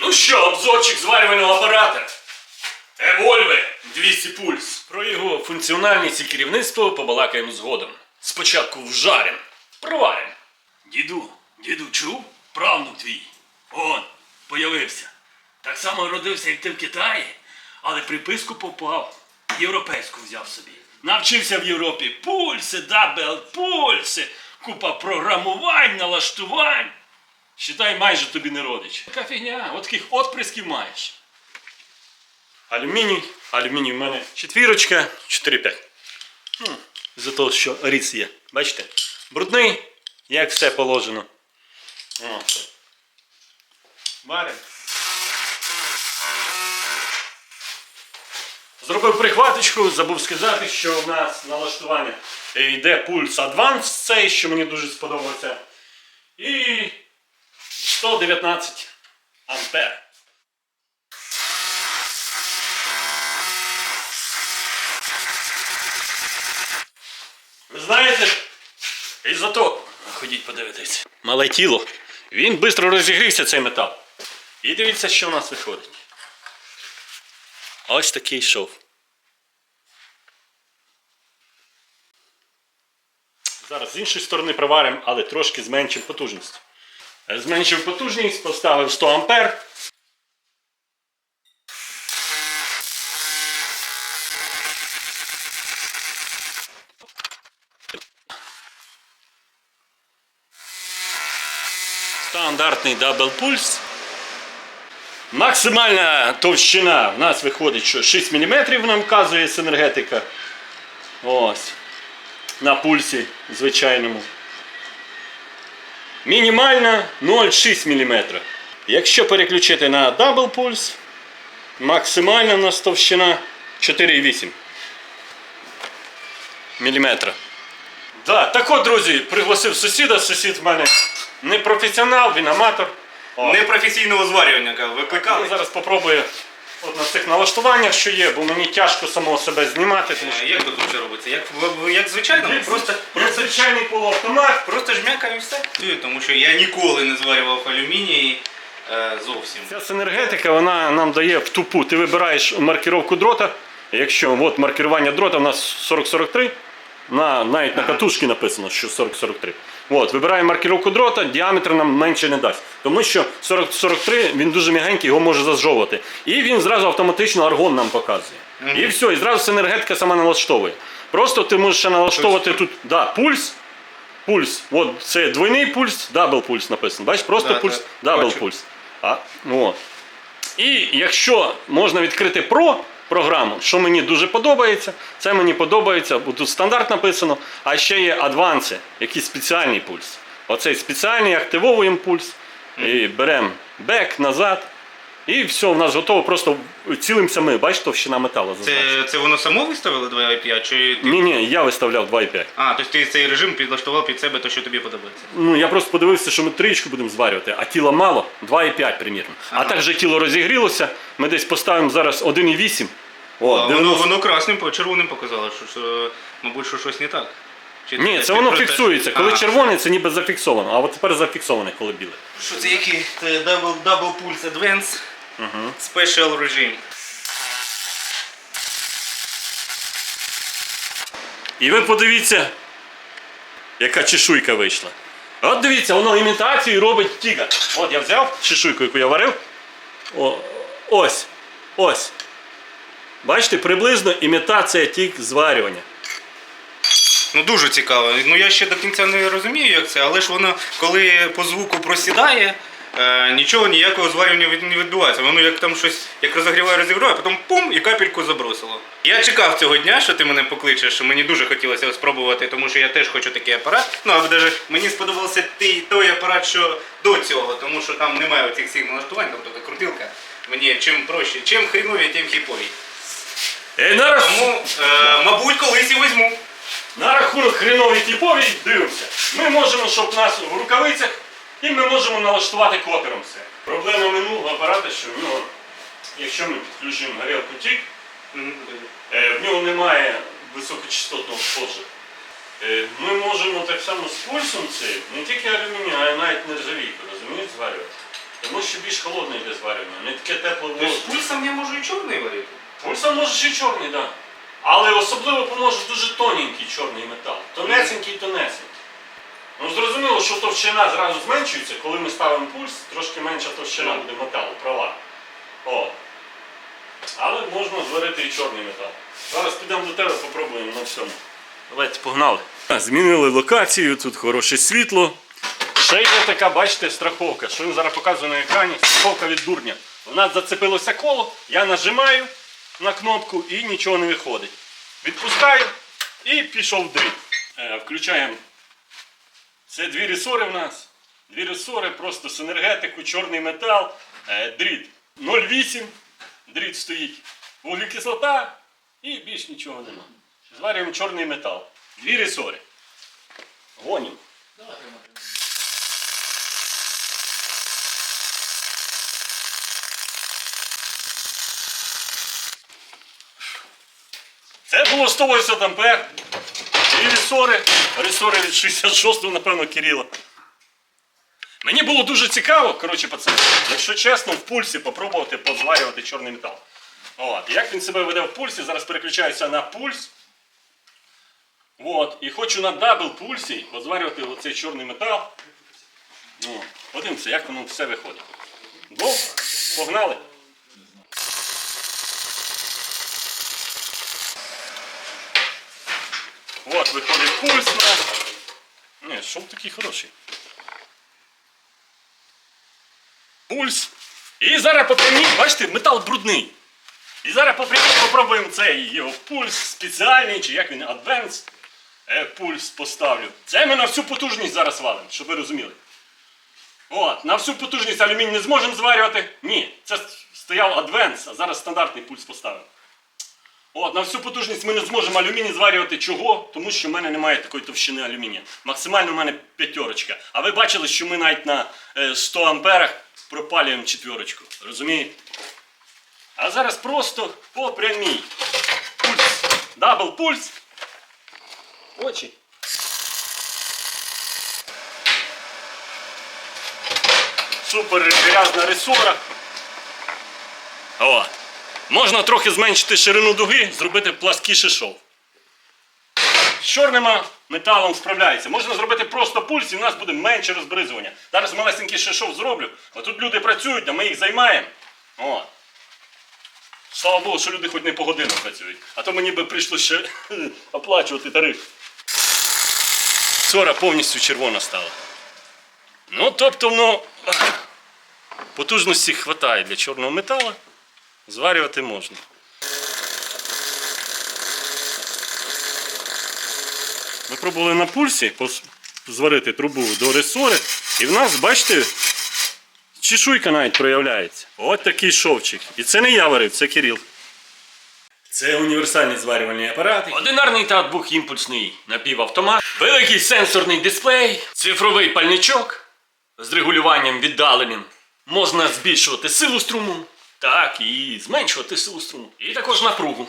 Ну що, обзорчик зварювального апарата. Evolve 200 пульс. Про його функціональність і керівництво побалакаємо згодом. Спочатку вжарим, проварим. Діду, діду, чув? Правнук твій. Он, появився. Так само родився, як ти в Китаї, але приписку попав. Європейську взяв собі. Навчився в Європі пульси, дабел, пульси, купа програмувань, налаштувань. Считай, майже тобі не родич. Така фігня, от таких отприсків маєш. Алюміній. Алюміній в мене четвірочка, 4-5. Ну, за того, що ріц є. Бачите? Брудний, як все положено. О. Варим. Зробив прихваточку, забув сказати, що в нас налаштування йде пульс Advance, цей, що мені дуже сподобався. І 119 ампер. Ви знаєте, і за то ходіть подивитись. Мале тіло. Він швидко розігрівся цей метал. І дивіться, що в нас виходить. Ось такий шов. Зараз з іншої сторони проваримо, але трошки зменшимо потужність. Зменшив потужність, поставив 100 ампер. Стандартний дабл пульс. Максимальна товщина в нас виходить, що 6 мм нам вказує синергетика. Ось. На пульсі звичайному. Мінімальна 0,6 мм. Якщо переключити на дабл пульс, максимальна в нас товщина 4,8 мм. Да, так от, друзі, пригласив сусіда. Сусід в мене не професіонал, він аматор. Непрофесійного зварювання Я викликали. зараз спробую от на цих налаштуваннях, що є, бо мені тяжко самого себе знімати. Тому що Е, Як тут лучше робиться? Як, в- в- як звичайно, Є просто, є просто, звичайний полуавтомат. просто жмякаємо і все. Тому що я ніколи не зварював алюміній е, зовсім. Ця синергетика вона нам дає в тупу. Ти вибираєш маркировку дрота. Якщо от маркування дрота у нас 4043, на, навіть на катушці написано, що 4043. От, вибираємо маркировку дрота, діаметр нам менше не дасть. Тому що 4043 він дуже м'ягенький, його може зажовувати. І він зразу автоматично аргон нам показує. І все, і зразу синергетика сама налаштовує. Просто ти можеш ще налаштовувати тут да, пульс. Пульс. От це двойний пульс, дабл пульс написано. Бачиш, просто Да, пульс, дабл бачу. пульс. А, от. І якщо можна відкрити Pro програму, що мені дуже подобається, це мені подобається, бо тут стандарт написано, а ще є адванси, якийсь спеціальний пульс. Оцей спеціальний активовуємо пульс, і беремо бек назад, і все, в нас готово, просто цілимося ми, бачите, товщина металу зазначена. Це, це воно само виставило 2,5? Чи ти... Ні, ні, я виставляв 2,5. А, тобто ти цей режим підлаштував під себе, то що тобі подобається. Ну, я просто подивився, що ми тричку будемо зварювати, а тіла мало, 2,5 примірно. А Ага. так же тіло розігрілося, ми десь поставимо зараз 1,8. О, А воно, 90. воно красним, по- червоним показало, що, що мабуть, що щось не так. Чи Ні, ти це воно просто- фіксується. Коли А, червоне, це ніби зафіксовано, а от тепер зафіксоване, коли біле. Що це який? Це Double, double Pulse Advance Special Regime. І ви подивіться, яка чешуйка вийшла. От дивіться, воно імітацію робить тіга. От я взяв чешуйку, яку я варив. О, ось. Ось. Бачите, приблизно імітація тіг зварювання. Ну дуже цікаво. Ну я ще до кінця не розумію, як це, але ж воно, коли по звуку просідає, нічого ніякого зварювання не відбувається. Воно як там щось як розогріває, розігріває, а потім пум і капельку забросило. Я чекав цього дня, що ти мене покличеш. Мені дуже хотілося спробувати, тому що я теж хочу такий апарат. Ну або навіть мені сподобався той, той апарат, що до цього, тому що там немає оцих всіх налаштувань, тобто така крутилка. Мені чим проще, чим хрінові, тим хіпові. Рах... Тому, е, мабуть, колись і візьму. на рахунок хреновій типовій дивимося. Ми можемо, щоб нас в рукавицях, і ми можемо налаштувати копером все. Проблема минулого апарата, що в нього, якщо ми підключимо горілку тік, Е, В нього немає високочастотного входжу. Е, Ми можемо так само з пульсом цим, не тільки алюміній, а й навіть нержавійку, розумієш, зварювати. Тому що більш холодне йде зварювання, не таке тепле Тобто воно. пульсом я можу і чорний варити. Пульсом можеш і чорний, так. Да. Але особливо поможе дуже тоненький чорний метал. Тонесенький, тонесенький. Ну зрозуміло, що товщина зразу зменшується, коли ми ставимо пульс, трошки менша товщина буде металу, права. О. Але можна зварити і чорний метал. Зараз підемо до тебе, попробуємо на всьому. Давайте погнали. Змінили локацію, тут хороше світло. Ще є така, бачите, страховка, що він зараз показує на екрані, страховка від дурня. У нас зацепилося коло, я нажимаю на кнопку і нічого не виходить. Відпускаю і пішов дріт. Е, включаємо. Це дві ресори в нас. Дві ресори, просто з енергетику, чорний метал, е, дріт 0,8, дріт стоїть, вуглекислота і більш нічого нема. Зварюємо чорний метал. Дві ресори. Гонім. Це було 180 ампер. І ресори. Ресори від 66-го, напевно, Кирила. Мені було дуже цікаво, коротше, пацани, якщо чесно, в пульсі попробувати позварювати чорний метал. От. Як він себе веде в пульсі, зараз переключаюся на пульс. От. І хочу на дабл пульсі позварювати оцей чорний метал. Ну, подивимося, як воно все виходить. Бо, погнали. От виходить пульс наш. Ні, шов такий хороший. Пульс. І зараз по прямій, бачите, метал брудний. І зараз по прямій попробуємо цей його пульс спеціальний, чи як він, адвенс. Пульс поставлю. Це ми на всю потужність зараз валимо, щоб ви розуміли. От, на всю потужність алюміній не зможемо зварювати. Ні, це стояв адвенс, а зараз стандартний пульс поставимо. От, на всю потужність ми не зможемо алюміній зварювати. Чого? Тому що в мене немає такої товщини алюмінія. Максимально в мене п'ятерочка. А ви бачили, що ми навіть на е, 100 амперах пропалюємо четверочку. Розумієте? А зараз просто по прямій. Пульс. Дабл пульс. Очі. Супер грязна ресора. О. Можна трохи зменшити ширину дуги, зробити пласкіше шов. З чорним металом справляється. Можна зробити просто пульс і в нас буде менше розбризування. Зараз малесенький ще зроблю. А тут люди працюють, а ми їх займаємо. О. Слава Богу, що люди хоч не по годинах працюють. А то мені би прийшло ще оплачувати тариф. Сора повністю червона стала. Ну, тобто, ну, потужності вистачає для чорного металу. Зварювати можна. Ми пробували на пульсі зварити трубу до ресори, і в нас, бачите, чешуйка навіть проявляється. От такий шовчик. І це не я варив, це Кирил. Це універсальний зварювальний апарат. Одинарний та двохімпульсний напівавтомат, великий сенсорний дисплей, цифровий пальничок з регулюванням віддаленим. Можна збільшувати силу струму, так, і зменшувати силу струму. І також напругу.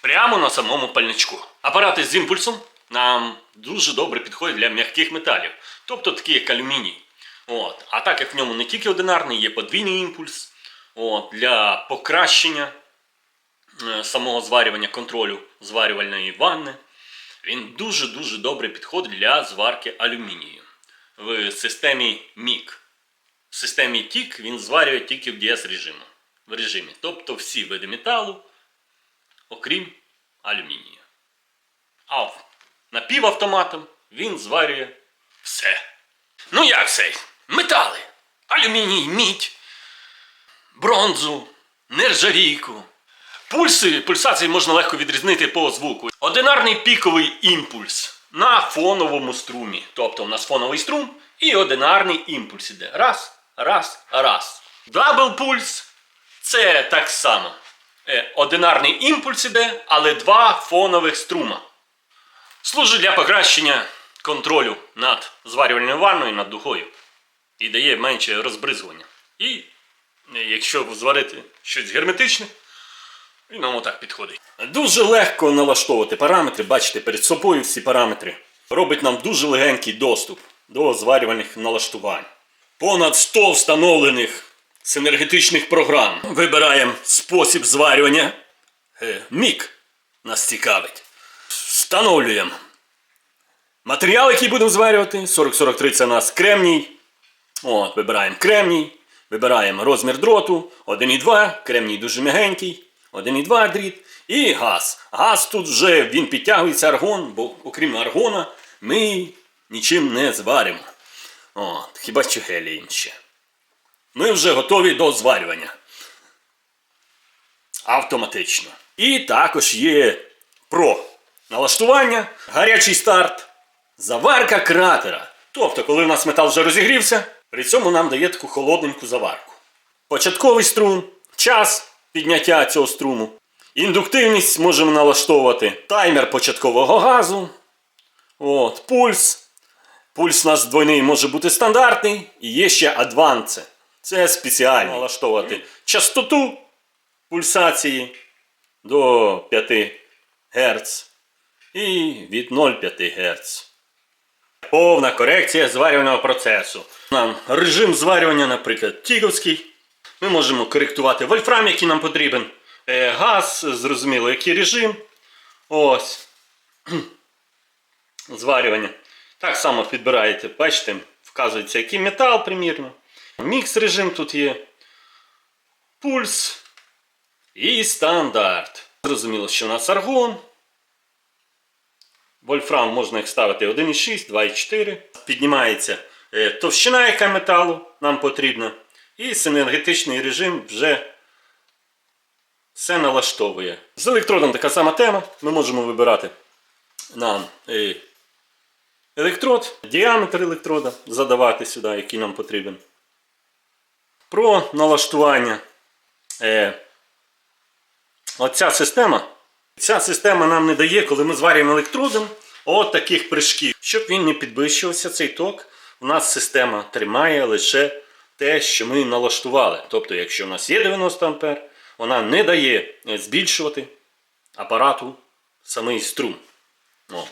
Прямо на самому пальничку. Апарати з імпульсом нам дуже добре підходять для м'яких металів, тобто такі як алюміній. От. А так як в ньому не тільки одинарний, є подвійний імпульс от, для покращення е, самого зварювання контролю зварювальної ванни. Він дуже-дуже добре підходить для зварки алюмінію в системі МІК. В системі ТІК він зварює тільки в дієс режиму. В режимі. Тобто всі види металу, окрім алюмінію. А напівавтоматом він зварює все. Ну як все? Метали. Алюміній, мідь, бронзу, нержавійку. Пульси, пульсації можна легко відрізнити по звуку. Одинарний піковий імпульс на фоновому струмі. Тобто у нас фоновий струм і одинарний імпульс іде. Раз, раз, раз. Дабл пульс це так само. Е, Одинарний імпульс іде, але два фонових струма. Служить для покращення контролю над зварювальною ванною, над духою. І дає менше розбризування. І е, якщо зварити щось герметичне, він нам отак підходить. Дуже легко налаштовувати параметри, бачите, перед собою всі параметри. Робить нам дуже легенький доступ до зварювальних налаштувань. понад 100 встановлених синергетичних програм. Вибираємо спосіб зварювання. Е, Мік нас цікавить. Встановлюємо. Матеріал, який будемо зварювати, 40-43 це у нас кремній. От, вибираємо кремній, вибираємо розмір дроту 1,2, кремній дуже м'ягенький, 1,2 дріт і газ. Газ тут вже він підтягується аргон, бо окрім аргона ми нічим не зваримо. От, хіба що гелієм ще. Ми вже готові до зварювання. Автоматично. І також є про налаштування, гарячий старт, заварка кратера. Тобто, коли в нас метал вже розігрівся, при цьому нам дає таку холодненьку заварку. Початковий струм, час підняття цього струму, індуктивність можемо налаштовувати, таймер початкового газу, от, пульс. Пульс у нас двойний може бути стандартний, і є ще адванце. Це спеціально налаштовувати частоту пульсації до 5 Гц і від 0,5 Гц. Повна корекція зварювального процесу. Нам режим зварювання, наприклад, тіговський. Ми можемо коректувати вольфрам, який нам потрібен. Е, Газ, зрозуміло, який режим. Ось. Зварювання. Так само підбираєте, бачите, вказується, який метал, примірно. Мікс режим тут є. Пульс. І стандарт. Зрозуміло, що у нас аргон. Вольфрам можна їх ставити 1,6, 2,4. Піднімається е, товщина, яка металу нам потрібна. І синергетичний режим вже все налаштовує. З електродом така сама тема. Ми можемо вибирати нам е, електрод, діаметр електрода, задавати сюди, який нам потрібен. Про налаштування. Е, Оця система. Ця система нам не дає, коли ми зварюємо електродом, от таких прыжків. Щоб він не підвищувався, цей ток, у нас система тримає лише те, що ми налаштували. Тобто, якщо у нас є 90 А, вона не дає е, збільшувати апарату самий струм. О.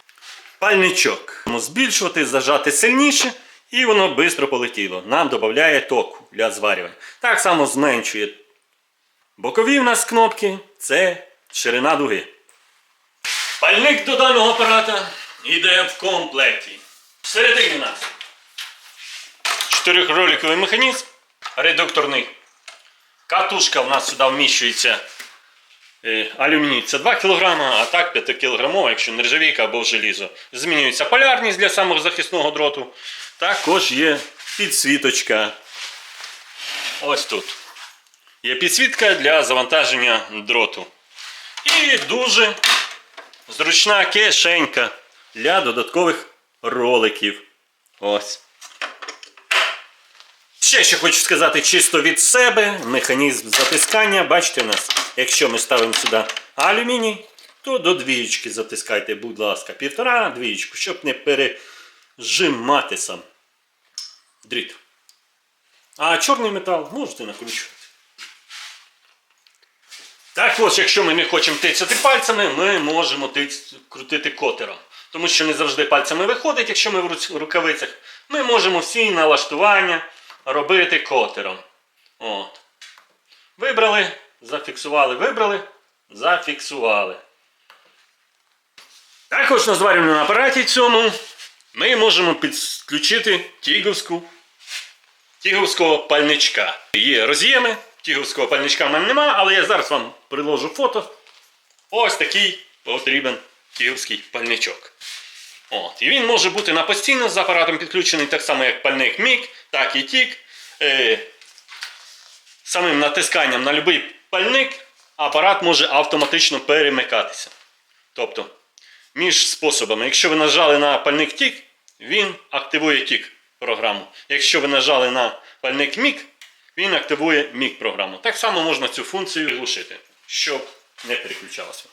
Пальничок. Збільшувати, зажати сильніше, і воно швидко полетіло. Нам додає току для зварювання. Так само зменшує Бокові в нас кнопки це ширина дуги. Пальник до даного апарата йде в комплекті. Всередині нас чотирьохроликовий механізм, редукторний. Катушка в нас сюди вміщується алюміній. Це 2 кг, а так 5 кг, якщо нержавійка або желізо. Змінюється полярність для самозахисного дроту. Також є підсвіточка. Ось тут. Є підсвітка для завантаження дроту. І дуже зручна кишенька для додаткових роликів. Ось. Ще що хочу сказати чисто від себе. Механізм затискання. Бачите у нас, якщо ми ставимо сюди алюміній, то до двієчки затискайте, будь ласка, півтора двієчку, щоб не пережимати сам дріт. А чорний метал можете накручувати. Також, якщо ми не хочемо тицяти пальцями, ми можемо крутити котером. Тому що не завжди пальцями виходить, якщо ми в рукавицях. Ми можемо всі налаштування робити котером. От. Вибрали, зафіксували, вибрали, зафіксували. Також на зварювальному апараті цьому ми можемо підключити тіговську тіговського пальничка. Є роз'єми, тіговського пальничка в мене нема, але я зараз вам приложу фото. Ось такий потрібен тіговський пальничок. От. І він може бути на постійно з апаратом підключений так само, як пальник мік, так і тік. Е, самим натисканням на будь-який пальник апарат може автоматично перемикатися. Тобто, між способами, якщо ви нажали на пальник тік, він активує тік програму. Якщо ви нажали на пальник мік, він активує мік програму. Так само можна цю функцію глушити, щоб не переключалося.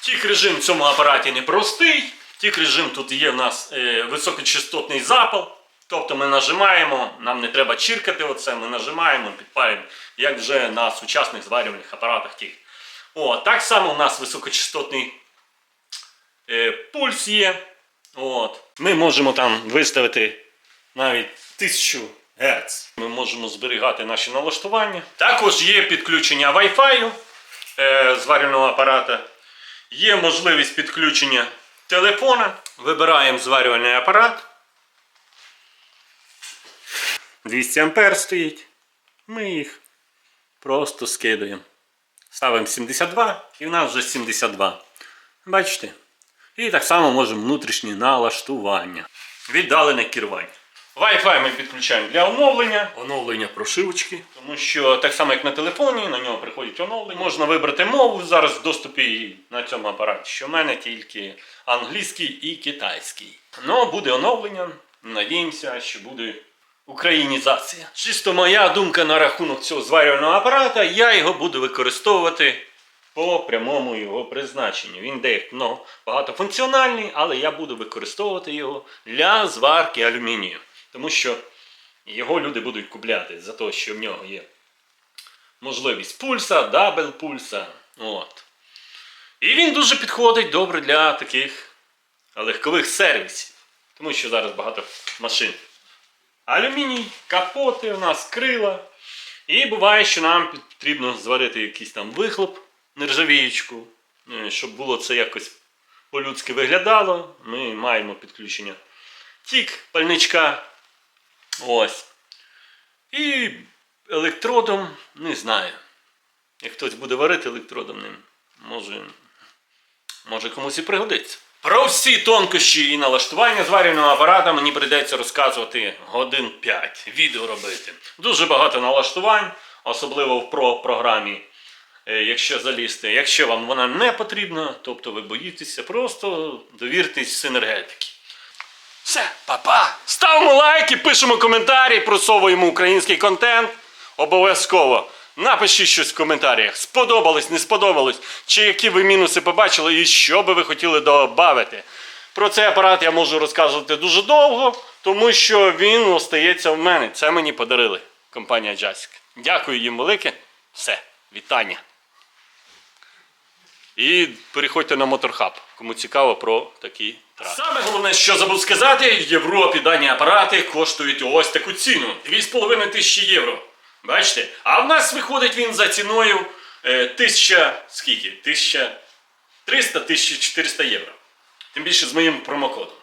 Тік режим в цьому апараті непростий. Тік режим тут є в нас е, високочастотний запал. Тобто ми нажимаємо, нам не треба чіркати оце, ми нажимаємо, підпалюємо, як вже на сучасних зварювальних апаратах тік. О, так само у нас високочастотний е, пульс є. От. Ми можемо там виставити навіть 1000 Гц. Ми можемо зберігати наші налаштування. Також є підключення Wi-Fi е, зварювального апарата. Є можливість підключення телефона. Вибираємо зварювальний апарат. 200 ампер стоїть. Ми їх просто скидаємо. Ставимо 72 і в нас вже 72. Бачите? І так само можемо внутрішні налаштування. Віддалене керування. Wi-Fi ми підключаємо для оновлення, оновлення прошивочки. Тому що так само, як на телефоні, на нього приходять оновлення. Можна вибрати мову зараз в доступі і на цьому апараті. Що в мене тільки англійський і китайський. Ну, буде оновлення. Надіємося, що буде українізація. Чисто моя думка на рахунок цього зварювального апарата, я його буду використовувати по прямому його призначенню. Він де ну, багатофункціональний, але я буду використовувати його для зварки алюмінію. Тому що його люди будуть купляти за те, що в нього є можливість пульса, дабл пульса. От. І він дуже підходить добре для таких легкових сервісів. Тому що зараз багато машин. Алюміній, капоти у нас крила. І буває, що нам потрібно зварити якийсь там вихлоп, нержавіючку, е, щоб було це якось по-людськи виглядало. Ми маємо підключення тік, пальничка. Ось. І електродом, не знаю. Як хтось буде варити електродом ним, може, може комусь і пригодиться. Про всі тонкощі і налаштування зварювального апарата мені прийдеться розказувати годин 5, відео робити. Дуже багато налаштувань, особливо в про програмі, е, якщо залізти. Якщо вам вона не потрібна, тобто ви боїтеся, просто довіртесь синергетики. Все, па-па! Ставимо лайки, пишемо коментарі, просовуємо український контент. Обов'язково. Напишіть щось в коментарях. Сподобалось, не сподобалось, чи які ви мінуси побачили і що би ви хотіли додати. Про цей апарат я можу розказувати дуже довго, тому що він остається в мене. Це мені подарили компанія Jasic. Дякую їм велике. Все, вітання. І переходьте на Моторхаб, кому цікаво про такі. Саме головне, що забув сказати, в Європі дані апарати коштують ось таку ціну 2,5 тисячі євро. Бачите? А в нас виходить він за ціною е, тисяча скільки? 1300 1400 євро. Тим більше з моїм промокодом.